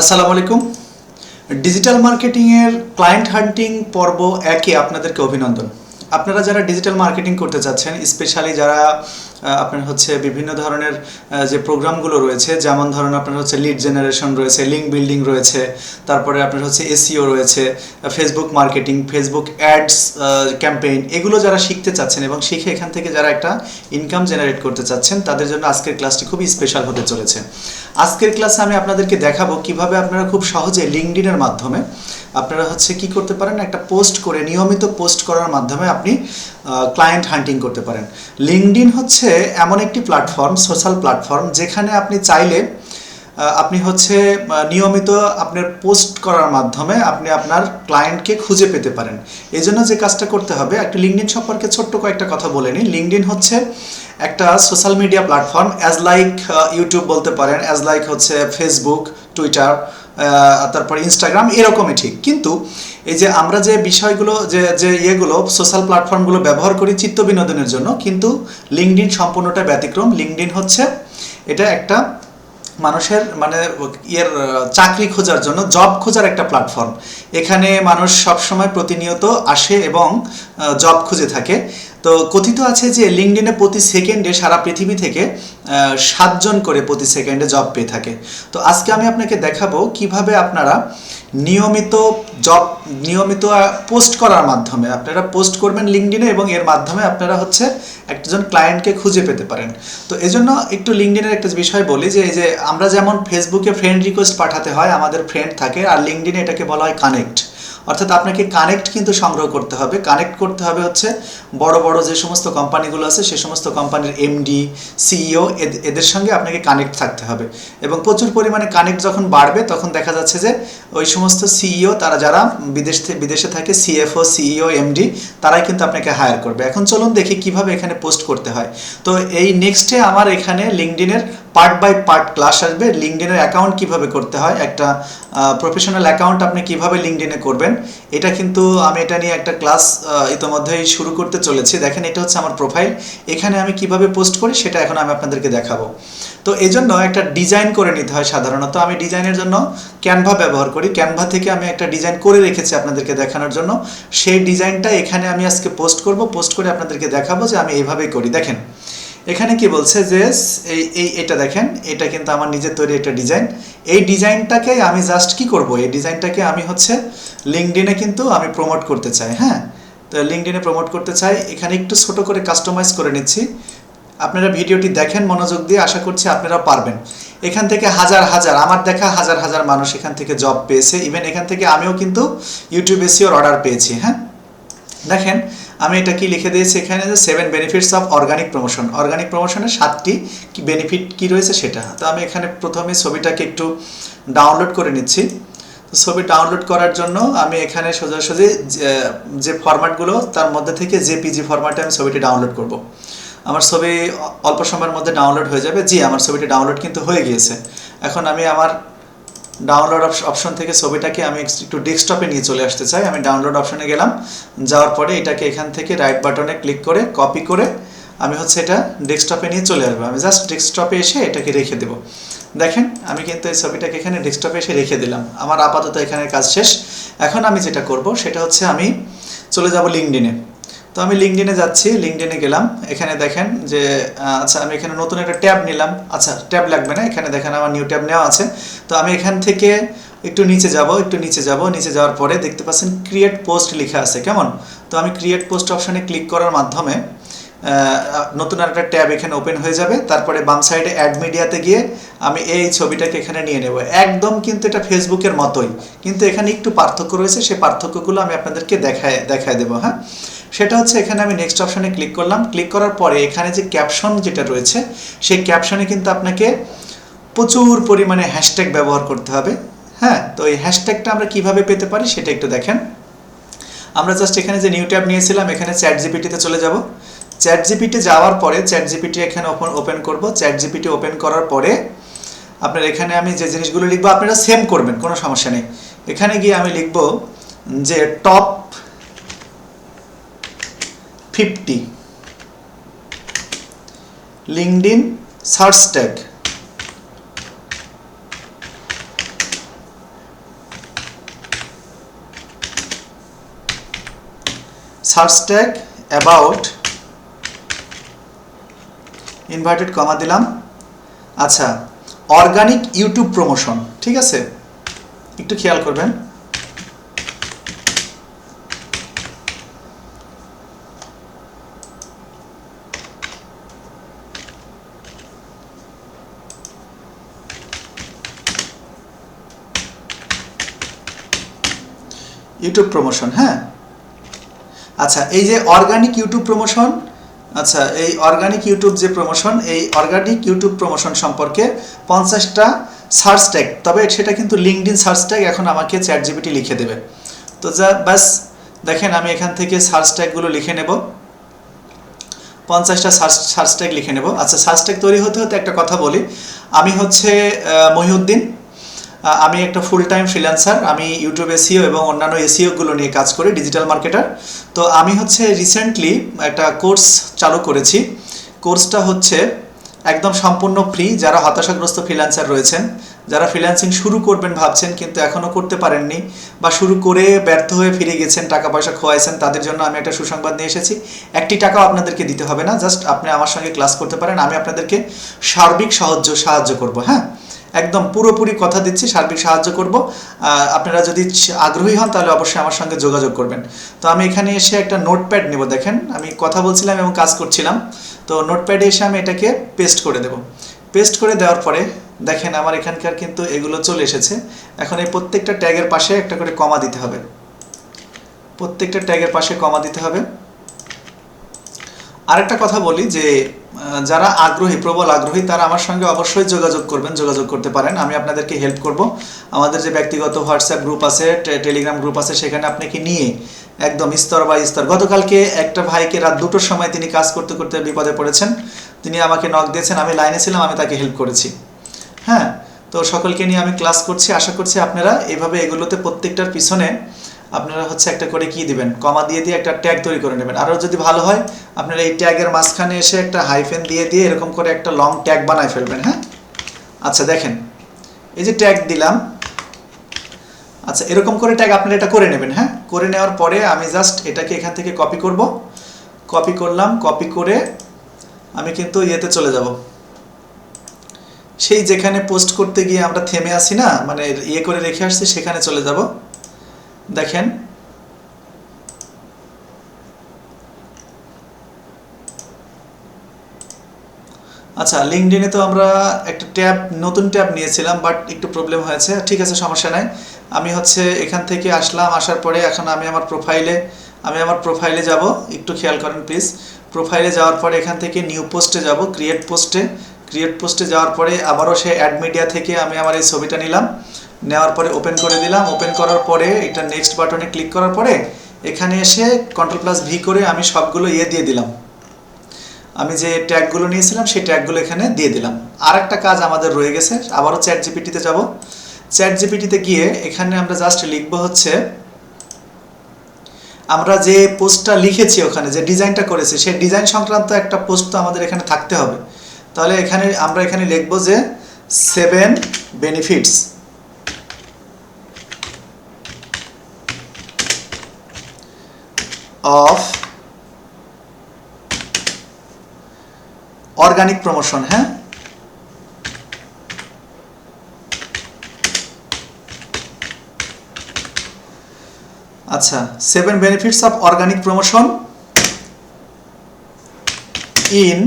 আসসালামু আলাইকুম। ডিজিটাল মার্কেটিংয়ের ক্লায়েন্ট হান্টিং পর্ব একে আপনাদেরকে অভিনন্দন। আপনারা যারা ডিজিটাল মার্কেটিং করতে চাচ্ছেন, স্পেশালি যারা আপনার হচ্ছে বিভিন্ন ধরনের যে প্রোগ্রামগুলো রয়েছে, যেমন ধরুন আপনার হচ্ছে লিড জেনারেশন রয়েছে লিঙ্ক বিল্ডিং রয়েছে, তারপরে আপনার হচ্ছে এসিও রয়েছে Facebook marketing Facebook ads campaign এগুলো যারা শিখতে চাচ্ছেন এবং শিখে এখান থেকে যারা একটা ইনকাম জেনারেট করতে চাচ্ছেন, তাদের জন্য আজকের ক্লাসটি খুবই স্পেশাল হতে চলেছে। আজকের ক্লাসে আমি আপনাদেরকে দেখাবো কীভাবে আপনারা খুব সহজে লিঙ্কডিনের মাধ্যমে আপনারা হচ্ছে কি করতে পারেন, একটা পোস্ট করে, নিয়মিত পোস্ট করার মাধ্যমে আপনি ক্লায়েন্ট হান্টিং করতে পারেন। লিঙ্কডিন হচ্ছে এমন একটি প্ল্যাটফর্ম সোশ্যাল প্ল্যাটফর্ম যেখানে আপনি চাইলে আপনি হচ্ছে নিয়মিত আপনার পোস্ট করার মাধ্যমে আপনি আপনার ক্লায়েন্টকে খুঁজে পেতে পারেন। এই জন্য যে কাজটা করতে হবে, একটা লিঙ্কডিন সম্পর্কে ছোট্ট কয়েকটা কথা বলে নিই। লিঙ্কডিন হচ্ছে একটা social media platform as like YouTube বলতে পারেন অ্যাজ লাইক হচ্ছে ফেসবুক টুইটার তারপর ইনস্টাগ্রাম এরকমই ঠিক। কিন্তু এই যে আমরা যে বিষয়গুলো, যে যে ইয়েগুলো সোশ্যাল প্ল্যাটফর্মগুলো ব্যবহার করি চিত্ত বিনোদনের জন্য, কিন্তু লিঙ্কডিন সম্পূর্ণটা ব্যতিক্রম। লিঙ্কডিন হচ্ছে এটা একটা মানুষের মানে ইয়ের, চাকরি খোঁজার জন্য জব খোঁজার একটা প্ল্যাটফর্ম এখানে মানুষ সবসময় প্রতিনিয়ত আসে এবং জব খুঁজে থাকে। তো কথিত আছে যে লিঙ্কডিনে প্রতি সেকেন্ডে সারা পৃথিবী থেকে সাতজন করে প্রতি সেকেন্ডে জব পেয়ে থাকে। তো আজকে আমি আপনাকে দেখাবো কীভাবে আপনারা নিয়মিত জব, নিয়মিত পোস্ট করার মাধ্যমে, আপনারা পোস্ট করবেন লিঙ্কডিনে এবং এর মাধ্যমে আপনারা হচ্ছে একজন ক্লায়েন্টকে খুঁজে পেতে পারেন। তো এজন্য একটু লিঙ্কডিনের একটা বিষয় বলি যে, এই যে আমরা যেমন ফেসবুকে ফ্রেন্ড রিকোয়েস্ট পাঠাতে হয়, আমাদের ফ্রেন্ড থাকে, আর লিঙ্কডিনে এটাকে বলা হয় কানেক্ট অর্থাৎ আপনাকে কানেক্ট কিন্তু সংগ্রহ করতে হবে। কানেক্ট করতে হবে হচ্ছে বড় বড় যে সমস্ত কোম্পানিগুলো আছে, সে সমস্ত কোম্পানির এমডি সিইও এদের সঙ্গে আপনাকে কানেক্ট থাকতে হবে। এবং প্রচুর পরিমাণে কানেক্ট যখন বাড়বে, তখন দেখা যাচ্ছে যে ওই সমস্ত সিইও তারা যারা বিদেশ বিদেশে থাকে সিএফও সিইও এমডি তারাই কিন্তু আপনাকে হায়ার করবে। এখন চলুন দেখি কীভাবে এখানে পোস্ট করতে হয়। তো এই নেক্সটে আমার এখানে লিঙ্কডিনের পার্ট বাই পার্ট ক্লাস আসবে। লিঙ্কডিনের অ্যাকাউন্ট কীভাবে করতে হয়? একটা প্রফেশনাল অ্যাকাউন্ট আপনি কীভাবে লিঙ্কডিনে করবেন? এটা কিন্তু আমি এটা নিয়ে একটা ক্লাস ইতোমধ্যেই শুরু করতে চলেছি। দেখেন, এটা হচ্ছে আমার প্রোফাইল এখানে আমি কীভাবে পোস্ট করি সেটা এখন আমি আপনাদেরকে দেখাবো। তো এই জন্য একটা ডিজাইন করে নিতে হয় সাধারণত। আমি ডিজাইনের জন্য ক্যানভা ব্যবহার করি। ক্যানভা থেকে আমি একটা ডিজাইন করে রেখেছি আপনাদেরকে দেখানোর জন্য। সেই ডিজাইনটা এখানে আমি আজকে পোস্ট করব। পোস্ট করে আপনাদেরকে দেখাবো যে আমি এইভাবেই করি। দেখেন এখানে কি বলছে যে, এই এই, এটা দেখেন, এটা কিন্তু আমার নিজের তৈরি একটা ডিজাইন। এই ডিজাইনটাকে আমি জাস্ট কি করব? এই ডিজাইনটাকে আমি হচ্ছে লিঙ্কডিনে কিন্তু আমি প্রমোট করতে চাই হ্যাঁ? তো লিঙ্কডিনে প্রমোট করতে চাই, এখানে একটু ছোট করে কাস্টমাইজ করে নিচ্ছি। আপনারা ভিডিওটি দেখেন, মনোযোগ দিয়ে আশা করছি আপনারা পারবেন। এখান থেকে হাজার হাজার, আমার দেখা হাজার হাজার মানুষ এখান থেকে জব পেয়েছে। ইভেন এখান থেকে আমিও কিন্তু ইউটিউব এসিওর অর্ডার পেয়েছি হ্যাঁ? দেখেন আমি এটা কি লিখে দিয়েছি এখানে যে seven benefits of organic promotion organic প্রমোশনের সাতটি কি বেনিফিট কি রয়েছে সেটা। তো আমি এখানে প্রথমে ছবিটাকে একটু ডাউনলোড করে নিচ্ছি। তো ছবি ডাউনলোড করার জন্য আমি এখানে সোজাসুজি যে- যে ফরম্যাটগুলো তার মধ্যে থেকে জেপিজি ফরম্যাটে আমি ছবিটি ডাউনলোড করব। আমার ছবি অল্প সময়ের মধ্যে ডাউনলোড হয়ে যাবে। জি, আমার ছবিটি ডাউনলোড কিন্তু হয়ে গিয়েছে। এখন আমি আমার ডাউনলোড অপশন থেকে ছবিটাকে আমি একটু ডেস্কটপে নিয়ে চলে আসতে চাই। আমি ডাউনলোড অপশনে গেলাম। যাওয়ার পরে এটাকে এখান থেকে রাইট বাটনে ক্লিক করে কপি করে আমি হচ্ছে এটা ডেস্কটপে নিয়ে চলে আসব। আমি জাস্ট ডেস্কটপে এসে এটাকে রেখে দেবো। দেখেন, আমি কিন্তু এই ছবিটাকে এখানে ডেস্কটপে এসে রেখে দিলাম। আমার আপাতত এখানে কাজ শেষ। এখন আমি যেটা করব, সেটা হচ্ছে আমি চলে যাব লিঙ্কডিনে তো আমি লিঙ্কডিনে যাচ্ছি লিঙ্কডিনে গেলাম। এখানে দেখেন যে আচ্ছা আমি এখানে নতুন একটা ট্যাব নিলাম। আচ্ছা ট্যাব লাগবে না, এখানে দেখেন আমার নিউ ট্যাব নেওয়া আছে। তো আমি এখান থেকে একটু নিচে যাব, একটু নিচে যাব। নিচে যাওয়ার পরে দেখতে পাচ্ছেন ক্রিয়েট পোস্ট লেখা আছে, কেমন? তো আমি ক্রিয়েট পোস্ট অপশানে ক্লিক করার মাধ্যমে নতুন একটা ট্যাব এখানে ওপেন হয়ে যাবে। তারপরে বাম সাইডে অ্যাড মিডিয়াতে গিয়ে আমি এই ছবিটাকে এখানে নিয়ে নেব। একদম কিন্তু এটা ফেসবুকের মতোই। কিন্তু এখানে একটু পার্থক্য রয়েছে, সেই পার্থক্যগুলো আমি আপনাদেরকে দেখায় দেখায় দেবো হ্যাঁ? সেটা হচ্ছে এখানে আমি নেক্সট অপশানে ক্লিক করলাম। ক্লিক করার পরে এখানে যে ক্যাপশন যেটা রয়েছে, সেই ক্যাপশনে কিন্তু আপনাকে প্রচুর পরিমাণে হ্যাশট্যাগ ব্যবহার করতে হবে। হ্যাঁ তো এই হ্যাশট্যাগটা আমরা কীভাবে পেতে পারি সেটা একটু দেখেন। আমরা জাস্ট এখানে যে নিউ ট্যাব নিয়েছিলাম, এখানে চ্যাট জিপিটিতে চলে যাব। চ্যাট জিপিটি যাওয়ার পরে চ্যাট জিপিটি এখানে ওপেন ওপেন করব। চ্যাট জিপিটি ওপেন করার পরে আপনার এখানে আমি যে জিনিসগুলো লিখব, আপনারা সেম করবেন, কোনো সমস্যা নেই। এখানে গিয়ে আমি লিখব যে top fifty LinkedIn search tag search tag about inverted comma দিলাম। আচ্ছা অর্গানিক ইউটিউব প্রমোশন ঠিক আছে? একটু খেয়াল করবেন। ইউটিউব প্রমোশন হ্যাঁ? আচ্ছা এই যে অর্গানিক ইউটিউব প্রমোশন আচ্ছা এই অর্গানিক ইউটিউব যে প্রমোশন এই অর্গানিক ইউটিউব প্রমোশন সম্পর্কে পঞ্চাশটা সার্চ ট্যাগ তবে সেটা কিন্তু লিঙ্কডিন সার্চ ট্যাগ এখন আমাকে চ্যাট জিবিটি লিখে দেবে। তো যা, ব্যাস, দেখেন আমি এখান থেকে সার্চ ট্যাগগুলো লিখে নেব। পঞ্চাশটা সার্চ সার্চ ট্যাগ লিখে নেব। আচ্ছা সার্চ ট্যাগ তৈরি হতে হতে একটা কথা বলি। আমি হচ্ছে মহিউদ্দিন। আমি একটা ফুল টাইম ফ্রিল্যান্সার আমি ইউটিউব এসিও এবং অন্যান্য এসিওগুলো নিয়ে কাজ করি ডিজিটাল মার্কেটার তো আমি হচ্ছে রিসেন্টলি একটা কোর্স চালু করেছি। কোর্সটা হচ্ছে একদম সম্পূর্ণ ফ্রি যারা হতাশাগ্রস্ত ফ্রিল্যান্সার রয়েছেন, যারা ফ্রিল্যান্সিং শুরু করবেন ভাবছেন, কিন্তু এখনও করতে পারেননি বা শুরু করে ব্যর্থ হয়ে ফিরে গেছেন টাকা পয়সা খোয়াইছেন, তাদের জন্য আমি একটা সুসংবাদ নিয়ে এসেছি। একটি টাকাও আপনাদেরকে দিতে হবে না জাস্ট আপনি আমার সঙ্গে ক্লাস করতে পারেন, আমি আপনাদেরকে সার্বিক সাহায্য সাহায্য করব হ্যাঁ? একদম পুরোপুরি কথা দিচ্ছি, সার্বিক সাহায্য করব। আপনারা যদি আগ্রহী হন তাহলে অবশ্যই আমার সঙ্গে যোগাযোগ করবেন। তো আমি এখানে এসে একটা নোটপ্যাড নেব, দেখেন। আমি কথা বলছিলাম এবং কাজ করছিলাম। তো নোটপ্যাডে এসে আমি এটাকে পেস্ট করে দেব। পেস্ট করে দেওয়ার পরে, দেখেন আমার এখানকার কিন্তু এগুলো চলে এসেছে। এখন এই প্রত্যেকটা ট্যাগের পাশে একটা করে কমা দিতে হবে। প্রত্যেকটা ট্যাগের পাশে কমা দিতে হবে। আরেকটা কথা বলি যে যারা আগ্রহী, প্রবল আগ্রহী, তারা আমার সঙ্গে অবশ্যই যোগাযোগ করবেন, যোগাযোগ করতে পারেন। আমি আপনাদেরকে হেল্প করব। আমাদের যে ব্যক্তিগত হোয়াটসঅ্যাপ গ্রুপ আছে টেলিগ্রাম গ্রুপ আছে, সেখানে আপনাকে নিয়ে একদম স্তর বাই স্তর। গতকালকে একটা ভাইকে রাত দুটোর সময় তিনি কাজ করতে করতে বিপদে পড়েছেন। তিনি আমাকে নক দিয়েছেন, আমি লাইনে ছিলাম, আমি তাকে হেল্প করেছি। হ্যাঁ? তো সকলকে নিয়ে আমি ক্লাস করছি। আশা করছি আপনারা এভাবে এগুলোতে প্রত্যেকটার পিছনে আপনারা হচ্ছে একটা করে কি দিবেন? কমা দিয়ে দিয়ে একটা ট্যাগ তৈরি করে নেবেন। আরও যদি ভালো হয়, আপনারা এই ট্যাগের মাঝখানে এসে একটা হাইফেন দিয়ে দিয়ে এরকম করে একটা লং ট্যাগ বানায় ফেলবেন হ্যাঁ? আচ্ছা দেখেন। এই যে ট্যাগ দিলাম। আচ্ছা এরকম করে ট্যাগ আপনারা এটা করে নেবেন হ্যাঁ? করে নেওয়ার পরে আমি জাস্ট এটাকে এখান থেকে কপি করব। কপি করলাম কপি করে আমি কিন্তু ইয়েতে চলে যাব। সেই যেখানে পোস্ট করতে গিয়ে আমরা থেমে আসি না মানে ইয়ে করে রেখে আসছি, সেখানে চলে যাব। দেখেন। আচ্ছা লিঙ্কডিনে তো আমরা একটা ট্যাব, নতুন ট্যাব নিয়েছিলাম বাট একটু প্রবলেম হয়েছে। ঠিক আছে, সমস্যা নাই। আমি হচ্ছে এখান থেকে আসলাম, আসার পরে এখন আমি আমার প্রোফাইলে আমি আমার প্রোফাইলে যাব। একটু খেয়াল করেন প্লিজ প্রোফাইলে যাওয়ার পরে এখান থেকে নিউ পোস্টে যাব ক্রিয়েট পোস্টে ক্রিয়েট পোস্টে যাওয়ার পরে আবারও সে অ্যাড মিডিয়া থেকে আমি আমার এই ছবিটা নিলাম। নেওয়ার পরে ওপেন করে দিলাম। ওপেন করার পরে এটা নেক্সট বাটনে ক্লিক করার পরে এখানে এসে কন্ট্রোল প্লাস ভি করে আমি সবগুলো ইয়ে দিয়ে দিলাম। আমি যে ট্যাগগুলো নিয়েছিলাম, সেই ট্যাগগুলো এখানে দিয়ে দিলাম। আর একটা কাজ আমাদের রয়ে গেছে, আবারও চ্যাট জিপিটিতে যাব। চ্যাট জিপিটিতে গিয়ে এখানে আমরা জাস্ট লিখব হচ্ছে, আমরা যে পোস্টটা লিখেছি ওখানে, যে ডিজাইনটা করেছি, সেই ডিজাইন সংক্রান্ত একটা পোস্ট তো আমাদের এখানে থাকতে হবে। তাহলে এখানে আমরা এখানে লিখব যে seven benefits of organic promotion হ্যাঁ? আচ্ছা seven benefits of organic promotion in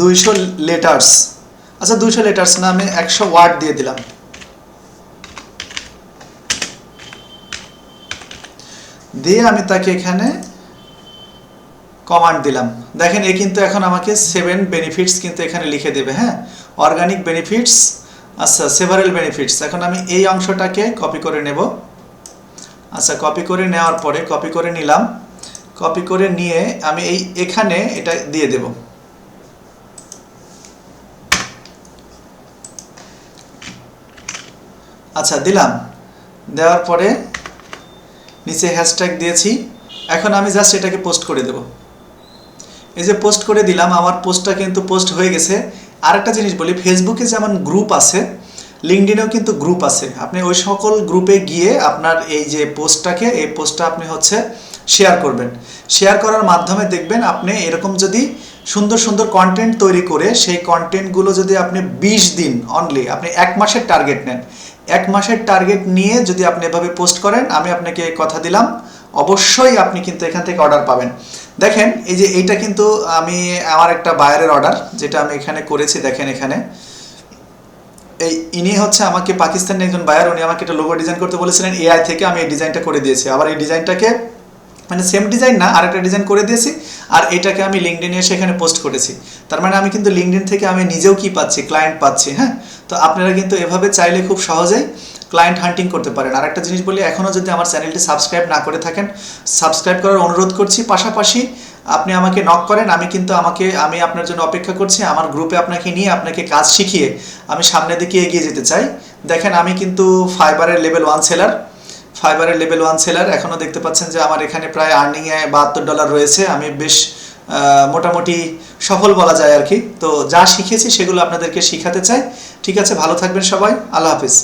দুইশো লেটার্স আচ্ছা দুইশো লেটার্স না, আমি একশো ওয়ার্ড দিয়ে দিলাম। দিয়ে আমি তাকে এখানে কমান্ড দিলাম। দেখেন, এ কিন্তু এখন আমাকে সেভেন বেনিফিটস কিন্তু এখানে লিখে দেবে হ্যাঁ? অর্গানিক বেনিফিটস আচ্ছা সেভারেল বেনিফিটস এখন আমি এই অংশটাকে কপি করে নেব। আচ্ছা কপি করে নেওয়ার পরে কপি করে নিলাম। কপি করে নিয়ে আমি এই এখানে এটা দিয়ে দেব। আচ্ছা দিলাম। দেওয়ার পরে নিচে হ্যাশট্যাগ দিয়েছি। এখন আমি জাস্ট এটাকে পোস্ট করে দেব। এই যে পোস্ট করে দিলাম, আমার পোস্টটা কিন্তু পোস্ট হয়ে গেছে। আরেকটা জিনিস বলি ফেসবুকে যেমন গ্রুপ আছে লিঙ্কডিনেও কিন্তু গ্রুপ আছে। আপনি ওই সকল গ্রুপে গিয়ে আপনার এই যে পোস্টটাকে এই পোস্টটা আপনি হচ্ছে শেয়ার করবেন। শেয়ার করার মাধ্যমে দেখবেন আপনি এরকম যদি সুন্দর সুন্দর কন্টেন্ট তৈরি করে, সেই কন্টেন্টগুলো যদি আপনি বিশ দিন অনলি আপনি এক মাসের টার্গেট নেন। এক মাসের টার্গেট নিয়ে যদি আপনি এভাবে পোস্ট করেন, আমি আপনাকে কথা দিলাম। অবশ্যই আপনি কিন্তু এখান থেকে অর্ডার পাবেন। দেখেন, এই যে এইটা কিন্তু আমি আমার একটা বায়ারের অর্ডার যেটা আমি এখানে করেছি, দেখেন এখানে। এই ইনি হচ্ছে আমাকে পাকিস্তানের একজন বায়ার উনি আমাকে একটা লোগো ডিজাইন করতে বলেছিলেন এআই থেকে আমি এই ডিজাইনটা করে দিয়েছি। আবার এই ডিজাইনটাকে মানে সেম ডিজাইন না, আরেকটা ডিজাইন করে দিয়েছি, আর এটাকে আমি লিঙ্কডিনে এসে এখানে পোস্ট করেছি। তার মানে আমি কিন্তু লিঙ্কডিন থেকে আমি নিজেও কি পাচ্ছি? ক্লায়েন্ট পাচ্ছি হ্যাঁ? তো আপনারা কিন্তু এভাবে চাইলে খুব সহজেই ক্লায়েন্ট হান্টিং করতে পারেন। আর একটা জিনিস বলি এখনও যদি আমার চ্যানেলটি সাবস্ক্রাইব না করে থাকেন সাবস্ক্রাইব করার অনুরোধ করছি। পাশাপাশি আপনি আমাকে নক করেন, আমি কিন্তু আমাকে, আমি আপনার জন্য অপেক্ষা করছি। আমার গ্রুপে আপনাকে নিয়ে আপনাকে কাজ শিখিয়ে আমি সামনের দিকে এগিয়ে যেতে চাই। দেখেন, আমি কিন্তু ফাইবারের লেভেল ওয়ান সেলার ফাইবারের লেভেল ওয়ান সেলার। এখনও দেখতে পাচ্ছেন যে আমার এখানে প্রায় আর্নিংয়ে বাহাত্তর ডলার রয়েছে। আমি বেশ মোটামুটি সফল বলা যায় আর কি। তো যা শিখেছি সেগুলো আপনাদেরকে শিখাতে চাই। ঠিক আছে, ভালো থাকবেন সবাই। আল্লাহ হাফিজ।